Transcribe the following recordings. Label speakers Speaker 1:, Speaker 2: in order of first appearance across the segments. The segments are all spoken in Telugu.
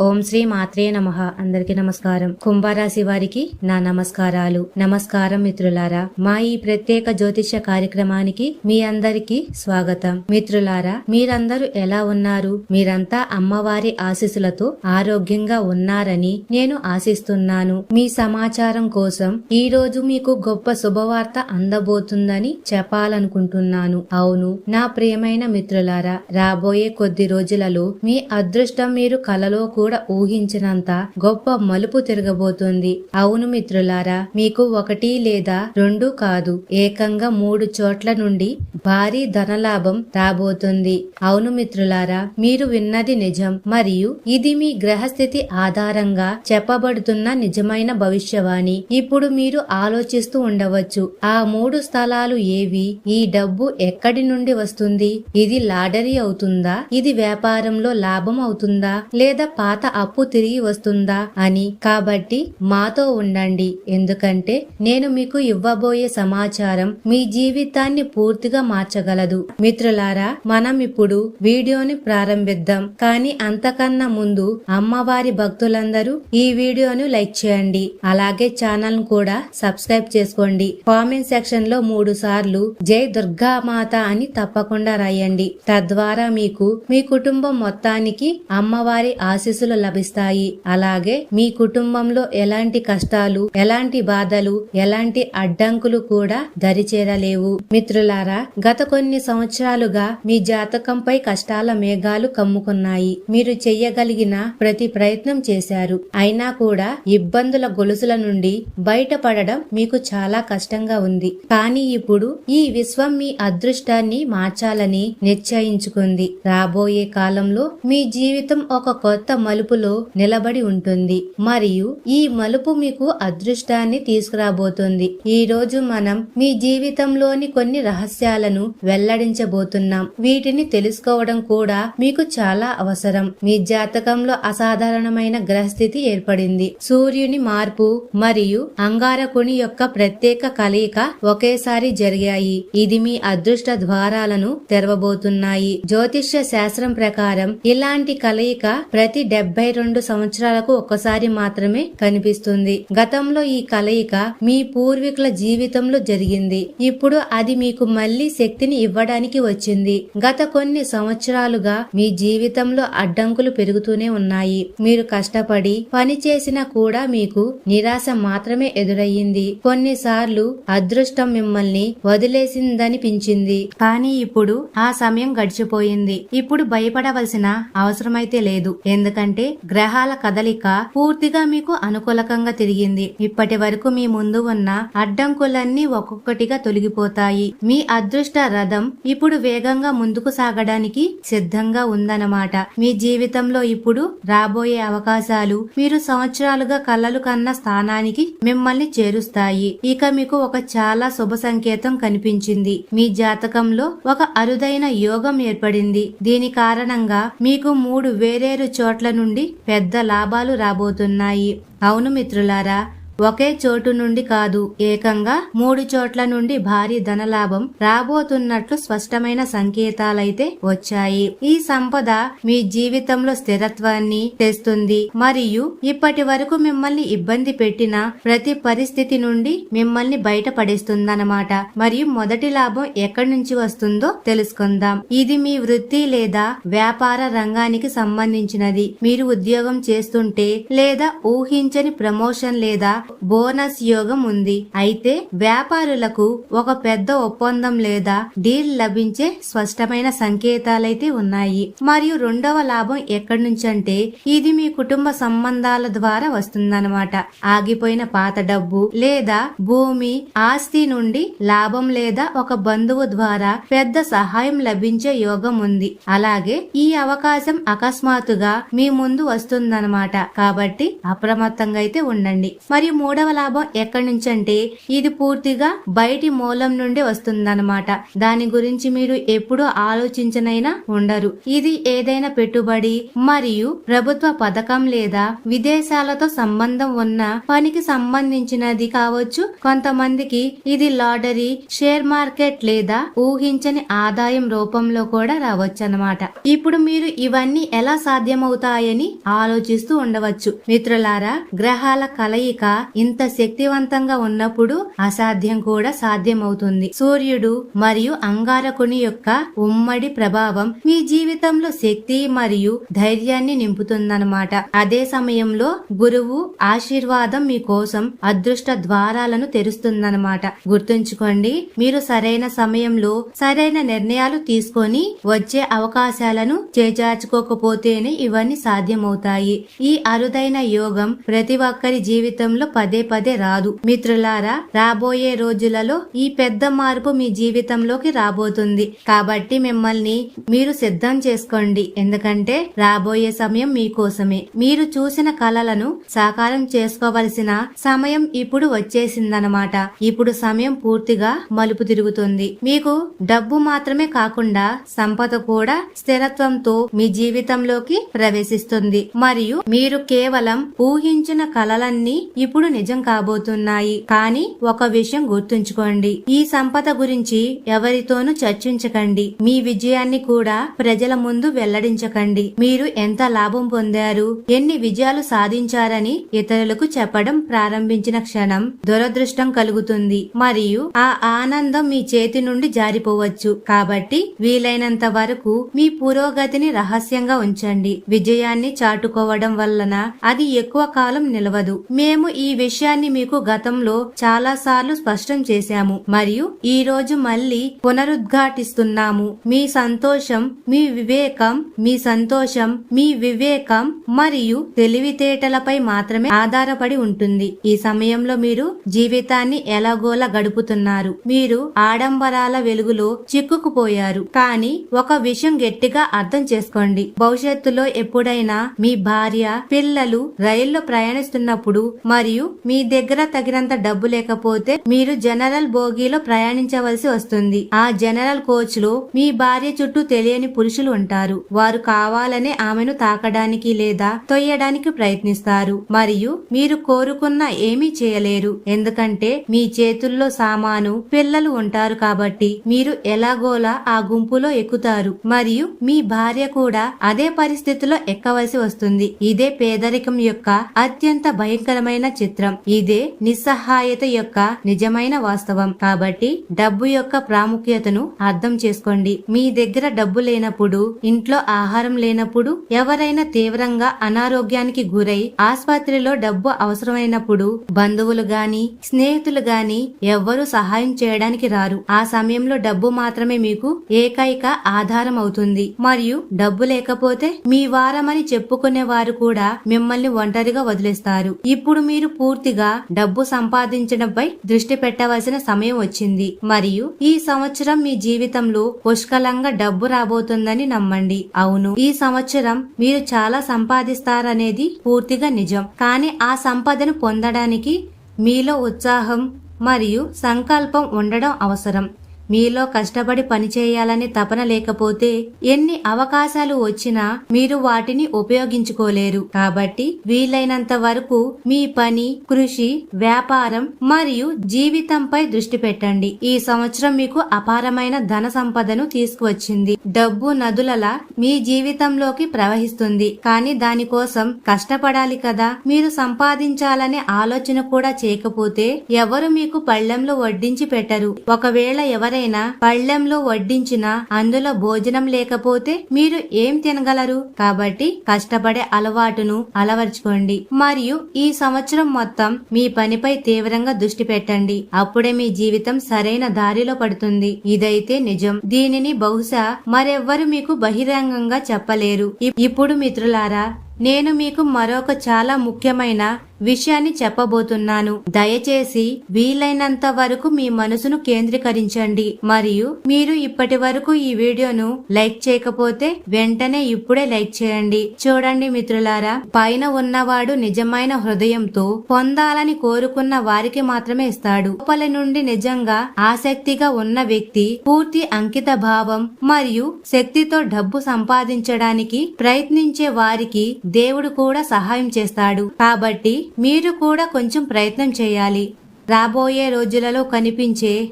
Speaker 1: ఓం శ్రీ మాత్రే నమ. అందరికి నమస్కారం. కుంభరాశి వారికి నా నమస్కారాలు. నమస్కారం మిత్రులారా మా ఈ ప్రత్యేక జ్యోతిష కార్యక్రమానికి మీ అందరికి స్వాగతం. మిత్రులారా మీరందరూ ఎలా ఉన్నారు? మీరంతా అమ్మవారి ఆశీస్సులతో ఆరోగ్యంగా ఉన్నారని నేను ఆశిస్తున్నాను. మీ సమాచారం కోసం ఈ రోజు మీకు గొప్ప శుభవార్త అందబోతుందని చెప్పాలనుకుంటున్నాను. అవును నా ప్రియమైన మిత్రులారా రాబోయే కొద్ది రోజులలో మీ అదృష్టం మీరు కలలో కూడా ఊహించినంత గొప్ప మలుపు తిరగబోతుంది. అవును మిత్రులారా మీకు ఒకటి లేదా రెండు కాదు. ఏకంగా మూడు చోట్ల నుండి భారీ ధనలాభం రాబోతుంది. అవును మిత్రులారా మీరు విన్నది నిజం. మరియు ఇది మీ గ్రహస్థితి ఆధారంగా చెప్పబడుతున్న నిజమైన భవిష్యవాణి. ఇప్పుడు మీరు ఆలోచిస్తూ ఉండవచ్చు ఆ మూడు స్థలాలు ఏవి? ఈ డబ్బు ఎక్కడి నుండి వస్తుంది? ఇది లాటరీ అవుతుందా? ఇది వ్యాపారంలో లాభం అవుతుందా? లేదా పాత అప్పు తిరిగి వస్తుందా అని. కాబట్టి మాతో ఉండండి. ఎందుకంటే నేను మీకు ఇవ్వబోయే సమాచారం మీ జీవితాన్ని పూర్తిగా మార్చగలదు. మిత్రులారా మనం ఇప్పుడు వీడియోని ప్రారంభిద్దాం. కానీ అంతకన్నా ముందు అమ్మవారి భక్తులందరూ ఈ వీడియోను లైక్ చేయండి. అలాగే ఛానల్ కూడా సబ్స్క్రైబ్ చేసుకోండి. కామెంట్ సెక్షన్లో మూడు సార్లు జై దుర్గా మాత అని తప్పకుండా రాయండి. తద్వారా మీకు మీ కుటుంబం మొత్తానికి అమ్మవారి ఆశీస్సులు లభిస్తాయి. అలాగే మీ కుటుంబంలో ఎలాంటి కష్టాలు ఎలాంటి బాధలు ఎలాంటి అడ్డంకులు కూడా దరిచేరలేవు. మిత్రులారా గత కొన్ని సంవత్సరాలుగా మీ జాతకంపై కష్టాల మేఘాలు కమ్ముకున్నాయి. మీరు చెయ్యగలిగిన ప్రతి ప్రయత్నం చేశారు. అయినా కూడా ఇబ్బందుల గొలుసుల నుండి బయటపడడం మీకు చాలా కష్టంగా ఉంది. కానీ ఇప్పుడు ఈ విశ్వం మీ అదృష్టాన్ని మార్చాలని నిశ్చయించుకుంది. రాబోయే కాలంలో మీ జీవితం ఒక కొత్త మలుపులో నిలబడి ఉంటుంది. మరియు ఈ మలుపు మీకు అదృష్టాన్ని తీసుకురాబోతుంది. ఈ రోజు మనం మీ జీవితంలోని కొన్ని రహస్యాలను వెల్లడించబోతున్నాం. వీటిని తెలుసుకోవడం కూడా మీకు చాలా అవసరం. మీ జాతకంలో అసాధారణమైన గ్రహస్థితి ఏర్పడింది. సూర్యుని మార్పు మరియు అంగారకుని యొక్క ప్రత్యేక కలయిక ఒకేసారి జరిగాయి. ఇది మీ అదృష్ట ద్వారాలను తెరవబోతున్నాయి. జ్యోతిష్య శాస్త్రం ప్రకారం ఇలాంటి కలయిక ప్రతి డెబ్బై డెబ్బై రెండు సంవత్సరాలకు ఒక్కసారి మాత్రమే కనిపిస్తుంది. గతంలో ఈ కలయిక మీ పూర్వీకుల జీవితంలో జరిగింది. ఇప్పుడు అది మీకు మళ్ళీ శక్తిని ఇవ్వడానికి వచ్చింది. గత కొన్ని సంవత్సరాలుగా మీ జీవితంలో అడ్డంకులు పెరుగుతూనే ఉన్నాయి. మీరు కష్టపడి పని చేసినా కూడా మీకు నిరాశ మాత్రమే ఎదురయ్యింది. కొన్నిసార్లు అదృష్టం మిమ్మల్ని వదిలేసిందనిపించింది. కానీ ఇప్పుడు ఆ సమయం గడిచిపోయింది. ఇప్పుడు భయపడవలసిన అవసరమైతే లేదు. ఎందుకంటే గ్రహాల కదలిక పూర్తిగా మీకు అనుకూలకంగా తిరిగింది. ఇప్పటి వరకు మీ ముందు ఉన్న అడ్డంకులన్నీ ఒక్కొక్కటిగా తొలగిపోతాయి. మీ అదృష్ట రథం ఇప్పుడు వేగంగా ముందుకు సాగడానికి సిద్ధంగా ఉందన్నమాట. మీ జీవితంలో ఇప్పుడు రాబోయే అవకాశాలు మీరు సంవత్సరాలుగా కలలు కన్న స్థానానికి మిమ్మల్ని చేరుస్తాయి. ఇక మీకు ఒక చాలా శుభ సంకేతం కనిపించింది. మీ జాతకంలో ఒక అరుదైన యోగం ఏర్పడింది. దీని కారణంగా మీకు మూడు వేరేరు చోట్ల నుండి పెద్ద లాభాలు రాబోతున్నాయి. అవును మిత్రులారా ఒకే చోటు నుండి కాదు ఏకంగా మూడు చోట్ల నుండి భారీ ధనలాభం రాబోతున్నట్లు స్పష్టమైన సంకేతాలైతే వచ్చాయి. ఈ సంపద మీ జీవితంలో స్థిరత్వాన్ని తెస్తుంది. మరియు ఇప్పటి వరకు మిమ్మల్ని ఇబ్బంది పెట్టిన ప్రతి పరిస్థితి నుండి మిమ్మల్ని బయటపడేస్తుందన్నమాట. మరియు మొదటి లాభం ఎక్కడి నుంచి వస్తుందో తెలుసుకుందాం. ఇది మీ వృత్తి లేదా వ్యాపార రంగానికి సంబంధించినది. మీరు ఉద్యోగం చేస్తుంటే లేదా ఊహించని ప్రమోషన్ లేదా బోనస్ యోగం ఉంది. అయితే వ్యాపారులకు ఒక పెద్ద ఒప్పందం లేదా డీల్ లభించే స్పష్టమైన సంకేతాలైతే ఉన్నాయి. మరియు రెండవ లాభం ఎక్కడి నుంచంటే ఇది మీ కుటుంబ సంబంధాల ద్వారా వస్తుందన్నమాట. ఆగిపోయిన పాత డబ్బు లేదా భూమి ఆస్తి నుండి లాభం లేదా ఒక బంధువు ద్వారా పెద్ద సహాయం లభించే యోగం ఉంది. అలాగే ఈ అవకాశం అకస్మాత్తుగా మీ ముందు వస్తుందన్నమాట. కాబట్టి అప్రమత్తంగా అయితే ఉండండి. మరియు మూడవ లాభం ఎక్కడి నుంచి అంటే ఇది పూర్తిగా బయటి మూలం నుండి వస్తుందన్నమాట. దాని గురించి మీరు ఎప్పుడు ఆలోచించనైనా ఉండరు. ఇది ఏదైనా పెట్టుబడి మరియు ప్రభుత్వ పథకం లేదా విదేశాలతో సంబంధం ఉన్న పనికి సంబంధించినది కావచ్చు. కొంతమందికి ఇది లాటరీ షేర్ మార్కెట్ లేదా ఊహించని ఆదాయం రూపంలో కూడా రావచ్చు అన్నమాట ఇప్పుడు మీరు ఇవన్నీ ఎలా సాధ్యమవుతాయని ఆలోచిస్తూ ఉండవచ్చు. మిత్రులారా గ్రహాల కలయిక ఇంత శక్తివంతంగా ఉన్నప్పుడు అసాధ్యం కూడా సాధ్యమవుతుంది. సూర్యుడు మరియు అంగారకుని యొక్క ఉమ్మడి ప్రభావం మీ జీవితంలో శక్తి మరియు ధైర్యాన్ని నింపుతుందన్నమాట. అదే సమయంలో గురువు ఆశీర్వాదం మీ కోసం అదృష్ట ద్వారాలను తెరుస్తుందన్నమాట. గుర్తుంచుకోండి మీరు సరైన సమయంలో సరైన నిర్ణయాలు తీసుకొని వచ్చే అవకాశాలను చేజార్చుకోకపోతేనే ఇవన్నీ సాధ్యమవుతాయి. ఈ అరుదైన యోగం ప్రతి ఒక్కరి జీవితంలో పదే పదే రాదు. మిత్రులారా రాబోయే రోజులలో ఈ పెద్ద మార్పు మీ జీవితంలోకి రాబోతుంది. కాబట్టి మిమ్మల్ని మీరు సిద్ధం చేసుకోండి. ఎందుకంటే రాబోయే సమయం మీకోసమే మీరు చూసిన కళలను సాకారం చేసుకోవలసిన సమయం ఇప్పుడు వచ్చేసిందనమాట. ఇప్పుడు సమయం పూర్తిగా మలుపు తిరుగుతుంది. మీకు డబ్బు మాత్రమే కాకుండా సంపద కూడా స్థిరత్వంతో మీ జీవితంలోకి ప్రవేశిస్తుంది. మరియు మీరు కేవలం ఊహించిన కళలన్నీ ఇప్పుడు నిజం కాబోతున్నాయి. కానీ ఒక విషయం గుర్తుంచుకోండి. ఈ సంపద గురించి ఎవరితోనూ చర్చించకండి. మీ విజయాన్ని కూడా ప్రజల ముందు వెల్లడించకండి. మీరు ఎంత లాభం పొందారు ఎన్ని విజయాలు సాధించారని ఇతరులకు చెప్పడం ప్రారంభించిన క్షణం దురదృష్టం కలుగుతుంది. మరియు ఆ ఆనందం మీ చేతి నుండి జారిపోవచ్చు. కాబట్టి వీలైనంత వరకు మీ పురోగతిని రహస్యంగా ఉంచండి. విజయాన్ని చాటుకోవడం వలన అది ఎక్కువ కాలం నిలవదు. మేము ఈ ఈ విషయాన్ని మీకు గతంలో చాలా సార్లు స్పష్టం చేశాము. మరియు ఈ రోజు మళ్ళీ పునరుద్ఘాటిస్తున్నాము. మీ సంతోషం మీ వివేకం మీ సంతోషం మీ వివేకం మరియు తెలివితేటలపై మాత్రమే ఆధారపడి ఉంటుంది. ఈ సమయంలో మీరు జీవితాన్ని ఎలాగోలా గడుపుతున్నారు. మీరు ఆడంబరాల వెలుగులో చిక్కుకుపోయారు. కానీ ఒక విషయం గట్టిగా అర్థం చేసుకోండి. భవిష్యత్తులో ఎప్పుడైనా మీ భార్య పిల్లలు రైల్లో ప్రయాణిస్తున్నప్పుడు మరియు మీ దగ్గర తగినంత డబ్బు లేకపోతే మీరు జనరల్ బోగీలో ప్రయాణించవలసి వస్తుంది. ఆ జనరల్ కోచ్లో మీ భార్య చుట్టూ తెలియని పురుషులు ఉంటారు. వారు కావాలనే ఆమెను తాకడానికి లేదా తొయ్యడానికి ప్రయత్నిస్తారు. మరియు మీరు కోరుకున్న ఏమీ చేయలేరు. ఎందుకంటే మీ చేతుల్లో సామాను పిల్లలు ఉంటారు కాబట్టి మీరు ఎలాగోలా ఆ గుంపులో ఎక్కుతారు. మరియు మీ భార్య కూడా అదే పరిస్థితిలో ఎక్కవలసి వస్తుంది. ఇదే పేదరికం యొక్క అత్యంత భయంకరమైన చిత్రం. చిత్రం. ఇదే నిస్సహాయత యొక్క నిజమైన వాస్తవం. కాబట్టి డబ్బు యొక్క ప్రాముఖ్యతను అర్థం చేసుకోండి. మీ దగ్గర డబ్బు లేనప్పుడు ఇంట్లో ఆహారం లేనప్పుడు ఎవరైనా తీవ్రంగా అనారోగ్యానికి గురై ఆసుపత్రిలో డబ్బు అవసరమైనప్పుడు బంధువులు గాని స్నేహితులు గాని ఎవ్వరూ సహాయం చేయడానికి రారు. ఆ సమయంలో డబ్బు మాత్రమే మీకు ఏకైక ఆధారం అవుతుంది మరియు డబ్బు లేకపోతే మీ వారమని చెప్పుకునే వారు కూడా మిమ్మల్ని ఒంటరిగా వదిలేస్తారు. ఇప్పుడు మీరు పూర్తిగా డబ్బు సంపాదించడంపై దృష్టి పెట్టవలసిన సమయం వచ్చింది. మరియు ఈ సంవత్సరం మీ జీవితంలో పుష్కలంగా డబ్బు రాబోతుందని నమ్మండి. అవును ఈ సంవత్సరం మీరు చాలా సంపాదిస్తారనేది పూర్తిగా నిజం. కానీ ఆ సంపదను పొందడానికి మీలో ఉత్సాహం మరియు సంకల్పం ఉండడం అవసరం. మీలో కష్టపడి పనిచేయాలనే తపన లేకపోతే ఎన్ని అవకాశాలు వచ్చినా మీరు వాటిని ఉపయోగించుకోలేరు. కాబట్టి వీలైనంత వరకు మీ పని కృషి వ్యాపారం మరియు జీవితంపై దృష్టి పెట్టండి. ఈ సంవత్సరం మీకు అపారమైన ధన సంపదను తీసుకువచ్చింది. డబ్బు నదులలా మీ జీవితంలోకి ప్రవహిస్తుంది. కానీ దానికోసం కష్టపడాలి కదా. మీరు సంపాదించాలనే ఆలోచన కూడా చేయకపోతే ఎవరు మీకు పళ్ళెంలో వడ్డించి పెట్టరు. ఒకవేళ ఎవరైనా పళ్ళెంలో వడ్డించినా అందులో భోజనం లేకపోతే మీరు ఏం తినగలరు? కాబట్టి కష్టపడే అలవాటును అలవర్చుకోండి. మరియు ఈ సంవత్సరం మొత్తం మీ పనిపై తీవ్రంగా దృష్టి పెట్టండి. అప్పుడే మీ జీవితం సరైన దారిలో పడుతుంది. ఇదైతే నిజం. దీనిని బహుశా మరెవ్వరు మీకు బహిరంగంగా చెప్పలేరు. ఇప్పుడు మిత్రులారా నేను మీకు మరొక చాలా ముఖ్యమైన విషయాన్ని చెప్పబోతున్నాను. దయచేసి వీలైనంత వరకు మీ మనసును కేంద్రీకరించండి. మరియు మీరు ఇప్పటి వరకు ఈ వీడియోను లైక్ చేయకపోతే వెంటనే ఇప్పుడే లైక్ చేయండి. చూడండి మిత్రులారా పైన ఉన్నవాడు నిజమైన హృదయంతో పొందాలని కోరుకున్న వారికి మాత్రమే ఇస్తాడు. లోపల నుండి నిజంగా ఆసక్తిగా ఉన్న వ్యక్తి పూర్తి అంకిత భావం మరియు శక్తితో డబ్బు సంపాదించడానికి ప్రయత్నించే వారికి దేవుడు కూడా సహాయం చేస్తాడు. కాబట్టి మీరు కూడా కొంచెం ప్రయత్నం చేయాలి. రాబోయే రోజులలో కనిపించే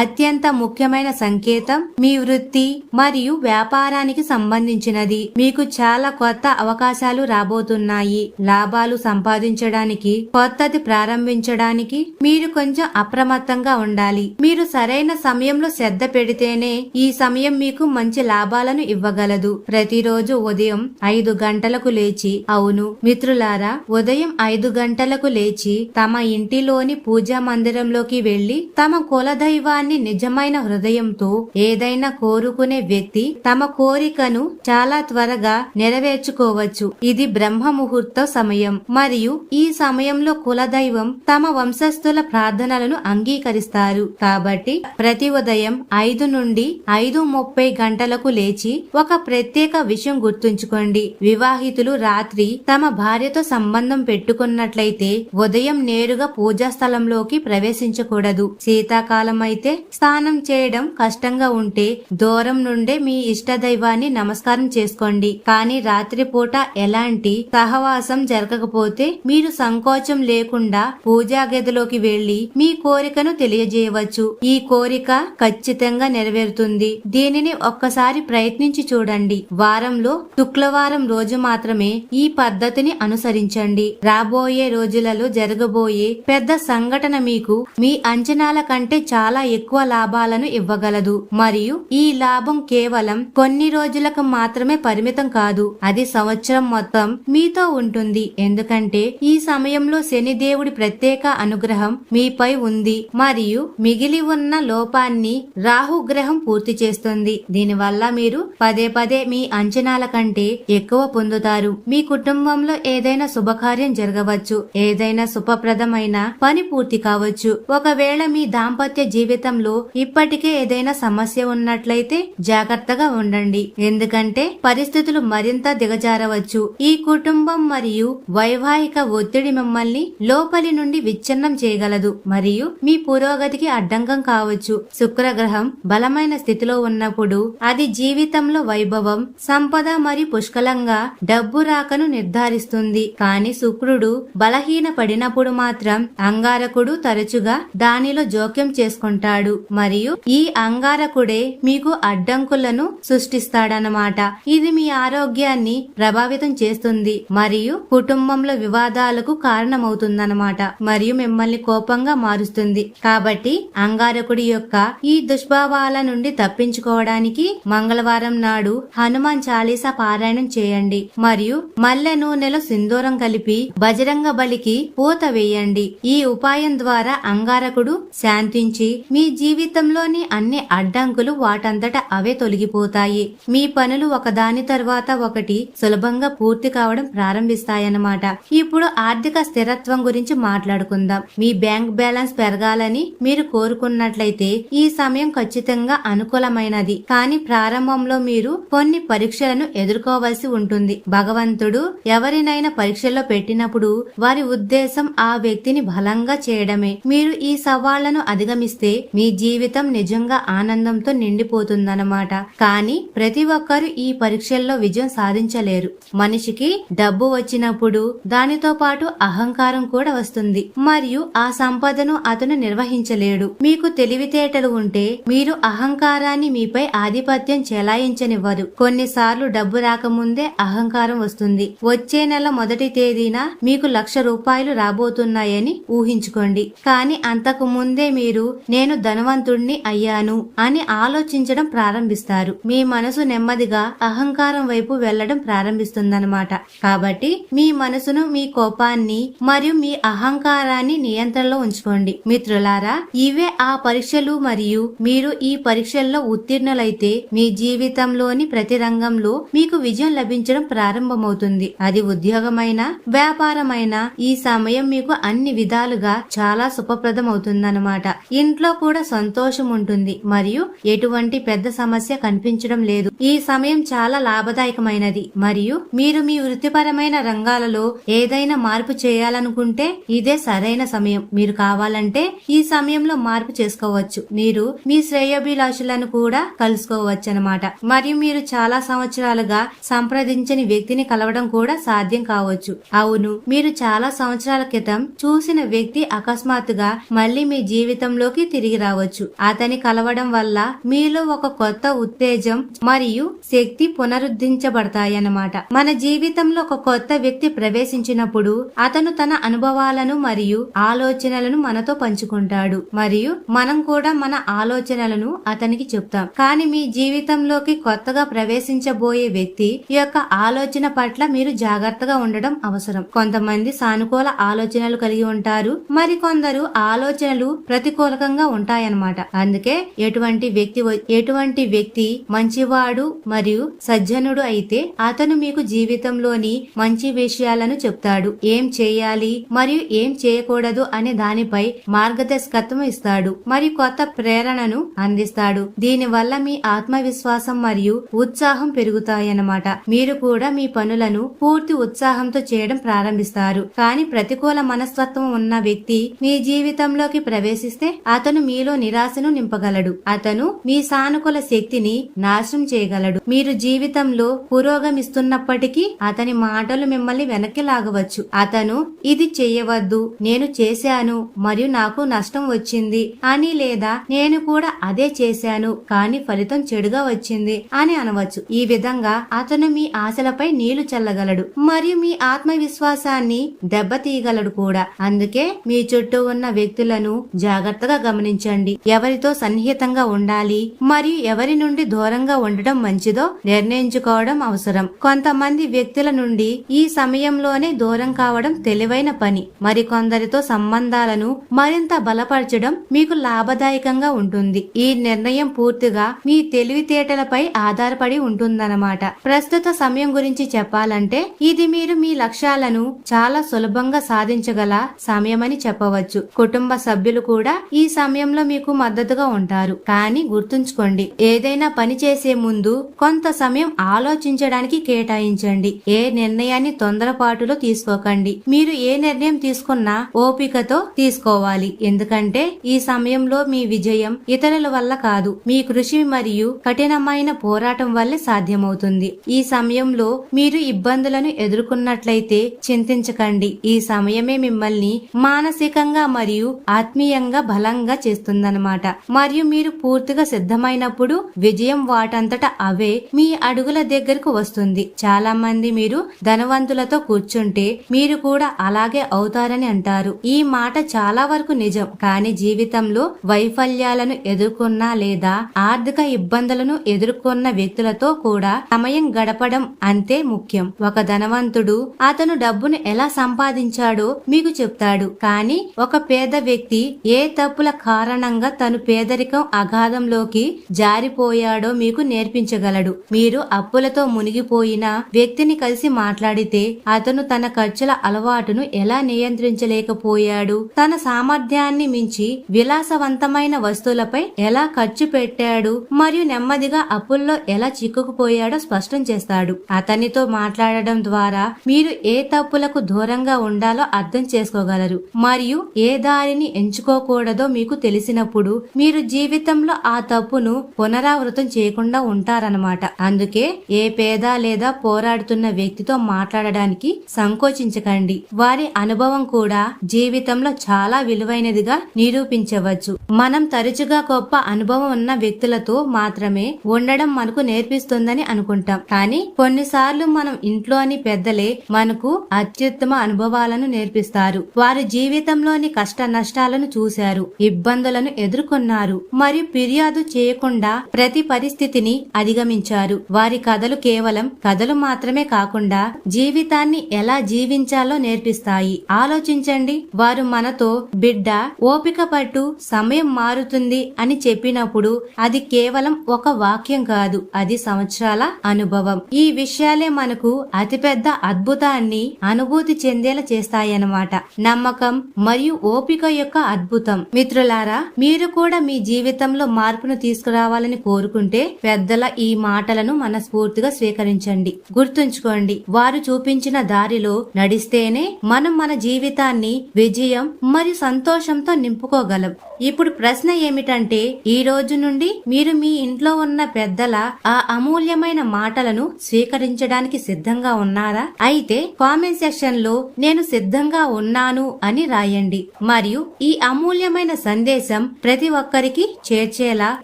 Speaker 1: అత్యంత ముఖ్యమైన సంకేతం మీ వృత్తి మరియు వ్యాపారానికి సంబంధించినది. మీకు చాలా కొత్త అవకాశాలు రాబోతున్నాయి. లాభాలు సంపాదించడానికి కొత్తది ప్రారంభించడానికి మీరు కొంచెం అప్రమత్తంగా ఉండాలి. మీరు సరైన సమయంలో శ్రద్ధ పెడితేనే ఈ సమయం మీకు మంచి లాభాలను ఇవ్వగలదు. ప్రతిరోజు ఉదయం ఐదు గంటలకు లేచి అవును మిత్రులారా ఉదయం ఐదు గంటలకు లేచి తమ ఇంటిలోని పూజా మందిరంలోకి వెళ్ళి తమ కులదైవాన్ని నిజమైన హృదయంతో ఏదైనా కోరుకునే వ్యక్తి తమ కోరికను చాలా త్వరగా నెరవేర్చుకోవచ్చు. ఇది బ్రహ్మ ముహూర్త సమయం. మరియు ఈ సమయంలో కులదైవం తమ వంశస్థుల ప్రార్థనలను అంగీకరిస్తారు. కాబట్టి ప్రతి ఉదయం ఐదు నుండి ఐదు ముప్పై గంటలకు లేచి ఒక ప్రత్యేక విషయం గుర్తుంచుకోండి. వివాహితులు రాత్రి తమ భార్యతో సంబంధం పెట్టుకున్నట్లయితే ఉదయం నేరుగా పూజా స్థలంలోకి ప్రవేశించకూడదు. శీతాకాలం అయితే స్నానం చేయడం కష్టంగా ఉంటే దూరం నుండే మీ ఇష్ట దైవాన్ని నమస్కారం చేసుకోండి. కానీ రాత్రిపూట ఎలాంటి సహవాసం జరగకపోతే మీరు సంకోచం లేకుండా పూజా గదిలోకి వెళ్ళి మీ కోరికను తెలియజేయవచ్చు. ఈ కోరిక ఖచ్చితంగా నెరవేరుతుంది. దీనిని ఒక్కసారి ప్రయత్నించి చూడండి. వారంలో శుక్రవారం రోజు మాత్రమే ఈ పద్ధతిని అనుసరించండి. రాబోయే రోజులలో జరగబోయే పెద్ద సంఘటన మీకు మీ అంచనాల కంటే చాలా ఎక్కువ లాభాలను ఇవ్వగలదు. మరియు ఈ లాభం కేవలం కొన్ని రోజులకు మాత్రమే పరిమితం కాదు. అది సంవత్సరం మొత్తం మీతో ఉంటుంది. ఎందుకంటే ఈ సమయంలో శనిదేవుడి ప్రత్యేక అనుగ్రహం మీపై ఉంది. మరియు మిగిలి ఉన్న లోపాన్ని రాహుగ్రహం పూర్తి చేస్తుంది. దీనివల్ల మీరు పదే పదే మీ అంచనాల కంటే ఎక్కువ పొందుతారు. మీ కుటుంబంలో ఏదైనా శుభకార్యం జరగవచ్చు. ఏదైనా శుభప్రదమైన పని పూర్తి కావచ్చు. ఒకవేళ మీ దాంపత్య జీవితం జీవితంలో ఇప్పటికే ఏదైనా సమస్య ఉన్నట్లయితే జాగ్రత్తగా ఉండండి. ఎందుకంటే పరిస్థితులు మరింత దిగజారవచ్చు. ఈ కుటుంబం మరియు వైవాహిక ఒత్తిడి మిమ్మల్ని లోపలి నుండి విచ్ఛిన్నం చేయగలదు. మరియు మీ పురోగతికి అడ్డంకం కావచ్చు. శుక్రగ్రహం బలమైన స్థితిలో ఉన్నప్పుడు అది జీవితంలో వైభవం సంపద మరియు పుష్కలంగా డబ్బు రాకను నిర్ధారిస్తుంది. కానీ శుక్రుడు బలహీన పడినప్పుడు మాత్రం అంగారకుడు తరచుగా దానిలో జోక్యం చేసుకుంటాడు. మరియు ఈ అంగారకుడే మీకు అడ్డంకులను సృష్టిస్తాడనమాట ఇది మీ ఆరోగ్యాన్ని ప్రభావితం చేస్తుంది. మరియు కుటుంబంలో వివాదాలకు కారణమవుతుందన్నమాట. మరియు మిమ్మల్ని కోపంగా మారుస్తుంది. కాబట్టి అంగారకుడి యొక్క ఈ దుష్భావాల నుండి తప్పించుకోవడానికి మంగళవారం నాడు హనుమాన్ చాలీసా పారాయణం చేయండి. మరియు మల్లె నూనెలో సింధూరం కలిపి బజరంగ బలికి పూత వేయండి. ఈ ఉపాయం ద్వారా అంగారకుడు శాంతించి మీ మీ జీవితంలోని అన్ని అడ్డంకులు వాటంతట అవే తొలగిపోతాయి. మీ పనులు ఒకదాని తర్వాత ఒకటి సులభంగా పూర్తి కావడం ప్రారంభిస్తాయన్నమాట. ఇప్పుడు ఆర్థిక స్థిరత్వం గురించి మాట్లాడుకుందాం. మీ బ్యాంక్ బ్యాలెన్స్ పెరగాలని మీరు కోరుకున్నట్లయితే ఈ సమయం ఖచ్చితంగా అనుకూలమైనది. కానీ ప్రారంభంలో మీరు కొన్ని పరీక్షలను ఎదుర్కోవలసి ఉంటుంది. భగవంతుడు ఎవరినైనా పరీక్షల్లో పెట్టినప్పుడు వారి ఉద్దేశం ఆ వ్యక్తిని బలంగా చేయడమే. మీరు ఈ సవాళ్ళను అధిగమిస్తే మీ జీవితం నిజంగా ఆనందంతో నిండిపోతుందన్నమాట. కానీ ప్రతి ఒక్కరూ ఈ పరీక్షల్లో విజయం సాధించలేరు. మనిషికి డబ్బు వచ్చినప్పుడు దానితో పాటు అహంకారం కూడా వస్తుంది. మరియు ఆ సంపదను అతను నిర్వహించలేడు. మీకు తెలివితేటలు ఉంటే మీరు అహంకారాన్ని మీపై ఆధిపత్యం చెలాయించనివ్వరు. కొన్నిసార్లు డబ్బు రాకముందే అహంకారం వస్తుంది. వచ్చే నెల మొదటి తేదీన మీకు లక్ష రూపాయలు రాబోతున్నాయని ఊహించుకోండి. కానీ అంతకు ముందే మీరు నేను ధనవంతుడిని అయ్యాను అని ఆలోచించడం ప్రారంభిస్తారు. మీ మనసు నెమ్మదిగా అహంకారం వైపు వెళ్ళడం ప్రారంభిస్తుందనమాట కాబట్టి మీ మనసును మీ కోపాన్ని మరియు మీ అహంకారాన్ని నియంత్రణలో ఉంచుకోండి. మిత్రులారా ఇవే ఆ పరీక్షలు మరియు మీరు ఈ పరీక్షల్లో ఉత్తీర్ణులైతే మీ జీవితంలోని ప్రతి రంగంలో మీకు విజయం లభించడం ప్రారంభమవుతుంది. అది ఉద్యోగమైన వ్యాపారమైన ఈ సమయం మీకు అన్ని విధాలుగా చాలా శుభప్రదం అవుతుందన్నమాట ఇంట్లో కూడా సంతోషం ఉంటుంది. మరియు ఎటువంటి పెద్ద సమస్య కనిపించడం లేదు. ఈ సమయం చాలా లాభదాయకమైనది. మరియు మీరు మీ వృత్తిపరమైన రంగాలలో ఏదైనా మార్పు చేయాలనుకుంటే ఇదే సరైన సమయం. మీరు కావాలంటే ఈ సమయంలో మార్పు చేసుకోవచ్చు. మీరు మీ శ్రేయోభిలాషులను కూడా కలుసుకోవచ్చు అనమాట మరియు మీరు చాలా సంవత్సరాలుగా సంప్రదించని వ్యక్తిని కలవడం కూడా సాధ్యం కావచ్చు. అవును మీరు చాలా సంవత్సరాల క్రితం చూసిన వ్యక్తి అకస్మాత్తుగా మళ్ళీ మీ జీవితంలోకి తిరిగి రావచ్చు. అతని కలవడం వల్ల మీలో ఒక కొత్త ఉత్తేజం మరియు శక్తి పునరుద్ధరించబడతాయన్నమాట. మన జీవితంలో ఒక కొత్త వ్యక్తి ప్రవేశించినప్పుడు అతను తన అనుభవాలను మరియు ఆలోచనలను మనతో పంచుకుంటాడు. మరియు మనం కూడా మన ఆలోచనలను అతనికి చెప్తాం. కానీ మీ జీవితంలోకి కొత్తగా ప్రవేశించబోయే వ్యక్తి యొక్క ఆలోచన పట్ల మీరు జాగ్రత్తగా ఉండడం అవసరం. కొంతమంది సానుకూల ఆలోచనలు కలిగి ఉంటారు. మరి కొందరు ఆలోచనలు ప్రతికూలకంగా ఉంటాయన్నమాట. అందుకే ఎటువంటి వ్యక్తి ఎటువంటి వ్యక్తి మంచివాడు మరియు సజ్జనుడు అయితే అతను మీకు జీవితంలోని మంచి విషయాలను చెప్తాడు. ఏం చేయాలి మరియు ఏం చేయకూడదు అనే దానిపై మార్గదర్శకత్వం ఇస్తాడు. మరియు కొత్త ప్రేరణను అందిస్తాడు. దీని వల్ల మీ ఆత్మవిశ్వాసం మరియు ఉత్సాహం పెరుగుతాయన్నమాట. మీరు కూడా మీ పనులను పూర్తి ఉత్సాహంతో చేయడం ప్రారంభిస్తారు. కానీ ప్రతికూల మనస్తత్వం ఉన్న వ్యక్తి మీ జీవితంలోకి ప్రవేశిస్తే అతను మీ మీలో నిరాశను నింపగలడు. అతను మీ సానుకూల శక్తిని నాశనం చేయగలడు. మీరు జీవితంలో పురోగమిస్తున్నప్పటికీ అతని మాటలు మిమ్మల్ని వెనక్కి లాగవచ్చు. అతను ఇది చేయవద్దు. నేను చేశాను. మరియు నాకు నష్టం వచ్చింది. అని లేదా నేను కూడా అదే చేశాను. కానీ ఫలితం చెడుగా వచ్చింది అని అనవచ్చు. ఈ విధంగా అతను మీ ఆశలపై నీళ్ళు చల్లగలడు. మరియు మీ ఆత్మవిశ్వాసాన్ని దెబ్బతీయగలడు కూడా. అందుకే మీ చుట్టూ ఉన్న వ్యక్తులను జాగ్రత్తగా గమనించండి. ఎవరితో సన్నిహితంగా ఉండాలి మరియు ఎవరి నుండి దూరంగా ఉండటం మంచిదో నిర్ణయించుకోవడం అవసరం. కొంతమంది వ్యక్తుల నుండి ఈ సమయంలోనే దూరం కావడం తెలివైన పని. మరికొందరితో సంబంధాలను మరింత బలపరచడం మీకు లాభదాయకంగా ఉంటుంది. ఈ నిర్ణయం పూర్తిగా మీ తెలివితేటలపై ఆధారపడి ఉంటుందన్నమాట. ప్రస్తుత సమయం గురించి చెప్పాలంటే ఇది మీరు మీ లక్ష్యాలను చాలా సులభంగా సాధించగల సమయమని చెప్పవచ్చు. కుటుంబ సభ్యులు కూడా ఈ సమయంలో మీకు మద్దతుగా ఉంటారు. కానీ గుర్తుంచుకోండి ఏదైనా పని చేసే ముందు కొంత సమయం ఆలోచించడానికి కేటాయించండి. ఏ నిర్ణయాన్ని తొందరపాటులో తీసుకోకండి. మీరు ఏ నిర్ణయం తీసుకున్నా ఓపికతో తీసుకోవాలి. ఎందుకంటే ఈ సమయంలో మీ విజయం ఇతరుల వల్ల కాదు. మీ కృషి మరియు కఠినమైన పోరాటం వల్లే సాధ్యమవుతుంది. ఈ సమయంలో మీరు ఇబ్బందులను ఎదుర్కొన్నట్లయితే చింతించకండి. ఈ సమయమే మిమ్మల్ని మానసికంగా మరియు ఆత్మీయంగా బలంగా చేస్తుందన్నమాట మరియు మీరు పూర్తిగా సిద్ధమైనప్పుడు విజయం వాటంతట అవే మీ అడుగుల దగ్గరకు వస్తుంది. చాలా మంది మీరు ధనవంతులతో కూర్చుంటే మీరు కూడా అలాగే అవుతారని అంటారు. ఈ మాట చాలా వరకు నిజం. కానీ జీవితంలో వైఫల్యాలను ఎదుర్కొన్న లేదా ఆర్థిక ఇబ్బందులను ఎదుర్కొన్న వ్యక్తులతో కూడా సమయం గడపడం అంతే ముఖ్యం. ఒక ధనవంతుడు అతను డబ్బును ఎలా సంపాదించాడో మీకు చెప్తాడు. కానీ ఒక పేద వ్యక్తి ఏ తప్పుల కారణం కారణంగా తను పేదరికం అగాధంలోకి జారిపోయాడో మీకు నేర్పించగలడు. మీరు అప్పులతో మునిగిపోయిన వ్యక్తిని కలిసి మాట్లాడితే అతను తన ఖర్చుల అలవాటును ఎలా నియంత్రించలేకపోయాడు? తన సామర్థ్యాన్ని మించి విలాసవంతమైన వస్తువులపై ఎలా ఖర్చు పెట్టాడు? మరియు నెమ్మదిగా అప్పుల్లో ఎలా చిక్కుకుపోయాడో స్పష్టం చేస్తాడు. అతనితో మాట్లాడడం ద్వారా మీరు ఏ తప్పులకు దూరంగా ఉండాలో అర్థం చేసుకోగలరు. మరియు ఏ దారిని ఎంచుకోకూడదో మీకు తెలిసి చేసినప్పుడు మీరు జీవితంలో ఆ తప్పును పునరావృతం చేయకుండా ఉంటారన్నమాట. అందుకే ఏ పేద లేదా పోరాడుతున్న వ్యక్తితో మాట్లాడడానికి సంకోచించకండి. వారి అనుభవం కూడా జీవితంలో చాలా విలువైనదిగా నిరూపించవచ్చు. మనం తరచుగా గొప్ప అనుభవం ఉన్న వ్యక్తులతో మాత్రమే ఉండడం మనకు నేర్పిస్తుందని అనుకుంటాం. కానీ కొన్నిసార్లు మనం ఇంట్లోని పెద్దలే మనకు అత్యుత్తమ అనుభవాలను నేర్పిస్తారు. వారు జీవితంలోని కష్ట నష్టాలను చూశారు. ఇబ్బందుల సమస్యలను ఎదుర్కొన్నారు. మరియు ఫిర్యాదు చేయకుండా ప్రతి పరిస్థితిని అధిగమించారు. వారి కథలు కేవలం కథలు మాత్రమే కాకుండా జీవితాన్ని ఎలా జీవించాలో నేర్పిస్తాయి. ఆలోచించండి వారు మనతో బిడ్డ ఓపిక పట్టు సమయం మారుతుంది అని చెప్పినప్పుడు అది కేవలం ఒక వాక్యం కాదు అది సంవత్సరాల అనుభవం. ఈ విషయాలే మనకు అతిపెద్ద అద్భుతాన్ని అనుభూతి చెందేలా చేస్తాయన్నమాట. నమ్మకం మరియు ఓపిక యొక్క అద్భుతం. మిత్రులారా మీరు కూడా మీ జీవితంలో మార్పును తీసుకురావాలని కోరుకుంటే పెద్దల ఈ మాటలను మనస్ఫూర్తిగా స్వీకరించండి. గుర్తుంచుకోండి వారు చూపించిన దారిలో నడిస్తేనే మనం మన జీవితాన్ని విజయం మరియు సంతోషంతో నింపుకోగలం. ఇప్పుడు ప్రశ్న ఏమిటంటే ఈ రోజు నుండి మీరు మీ ఇంట్లో ఉన్న పెద్దల ఆ అమూల్యమైన మాటలను స్వీకరించడానికి సిద్ధంగా ఉన్నారా? అయితే కామెంట్ సెక్షన్లో నేను సిద్ధంగా ఉన్నాను అని రాయండి. మరియు ఈ అమూల్యమైన సందేశం ప్రతి ఒక్కరికి చేర్చేలా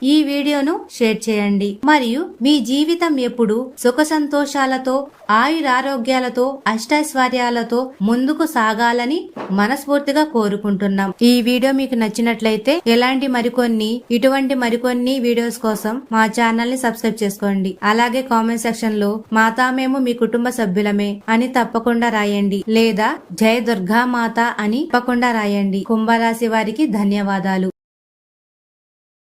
Speaker 1: ఈ వీడియోను షేర్ చేయండి. మరియు మీ జీవితం ఎప్పుడు సుఖ సంతోషాలతో ఆయురారోగ్యాలతో అష్టైశ్వర్యాలతో ముందుకు సాగాలని మనస్ఫూర్తిగా కోరుకుంటున్నాం. ఈ వీడియో మీకు నచ్చినట్లయితే ఎలాంటి మరికొన్ని ఇటువంటి మరికొన్ని వీడియోస్ కోసం మా ఛానల్ని సబ్స్క్రైబ్ చేసుకోండి. అలాగే కామెంట్ సెక్షన్లో మాతా మేము మీ కుటుంబ సభ్యులమే అని తప్పకుండా రాయండి. లేదా జయ దుర్గా మాత అని తప్పకుండా రాయండి. కుంభరాశి వారికి ధన్యవాదాలు.